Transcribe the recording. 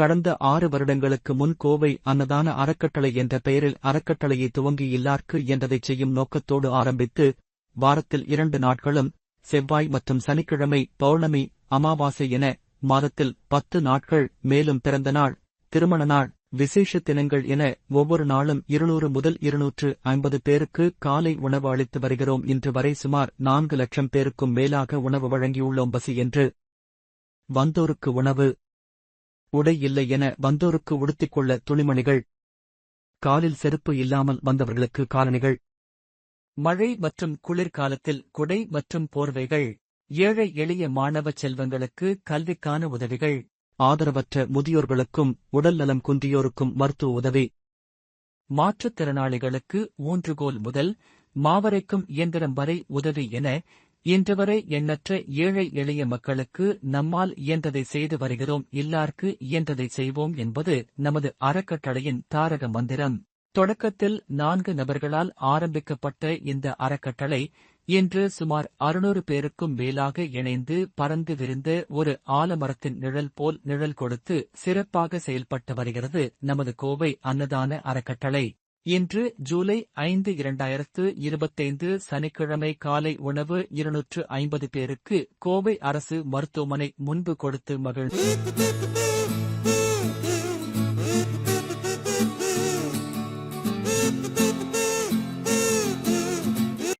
கடந்த ஆறு வருடங்களுக்கு முன் கோவை அன்னதான அறக்கட்டளை என்ற பெயரில் அறக்கட்டளையை துவங்கி இல்லார்க்கு என்றதைச் செய்யும் நோக்கத்தோடு ஆரம்பித்து வாரத்தில் இரண்டு நாட்களும் செவ்வாய் மற்றும் சனிக்கிழமை பௌர்ணமி அமாவாசை என மாதத்தில் பத்து நாட்கள் மேலும் பிறந்த நாள் திருமண நாள் விசேஷ தினங்கள் என ஒவ்வொரு நாளும் இருநூறு முதல் இருநூற்று ஐம்பது பேருக்கு காலை உணவு அளித்து வருகிறோம். இன்று வரை சுமார் நான்கு லட்சம் பேருக்கும் மேலாக உணவு வழங்கியுள்ளோம். பசி என்று வந்தோருக்கு உணவு உடை இல்லை என வந்தோருக்கு உடுத்திக் கொள்ள துணிமணிகள். காலில் செருப்பு இல்லாமல் வந்தவர்களுக்கு காலணிகள். மழை மற்றும் குளிர்காலத்தில் குடை மற்றும் போர்வைகள். ஏழை எளிய மாணவ செல்வங்களுக்கு கல்விக்கான உதவிகள். ஆதரவற்ற முதியோர்களுக்கும் உடல்நலம் குந்தியோருக்கும் மருத்துவ உதவி. மாற்றுத்திறனாளிகளுக்கு ஊன்றுகோல் முதல் மாவரைக்கும் இயந்திரம் வரை உதவி என இன்றுவரை எண்ணற்ற ஏழை எளிய மக்களுக்கு நம்மால் இயன்றதை செய்து வருகிறோம் இல்லார்க்கு இயன்றதை செய்வோம் என்பது நமது அறக்கட்டளையின் தாரக மந்திரம். தொடக்கத்தில் நான்கு நபர்களால் ஆரம்பிக்கப்பட்ட இந்த அறக்கட்டளை இன்று சுமார் அறுநூறு பேருக்கும் மேலாக இணைந்து பறந்து விரிந்த ஒரு ஆலமரத்தின் நிழல் போல் நிழல் கொடுத்து சிறப்பாக செயல்பட்டு வருகிறது நமது கோவை அன்னதான அறக்கட்டளை. இன்று ஜூலை ஐந்து இரண்டாயிரத்து இருபத்தைந்து சனிக்கிழமை காலை உணவு இருநூற்று ஐம்பது பேருக்கு கோவை அரசு மருத்துவமனை முன்பு கொடுத்து மகிழ்ச்சி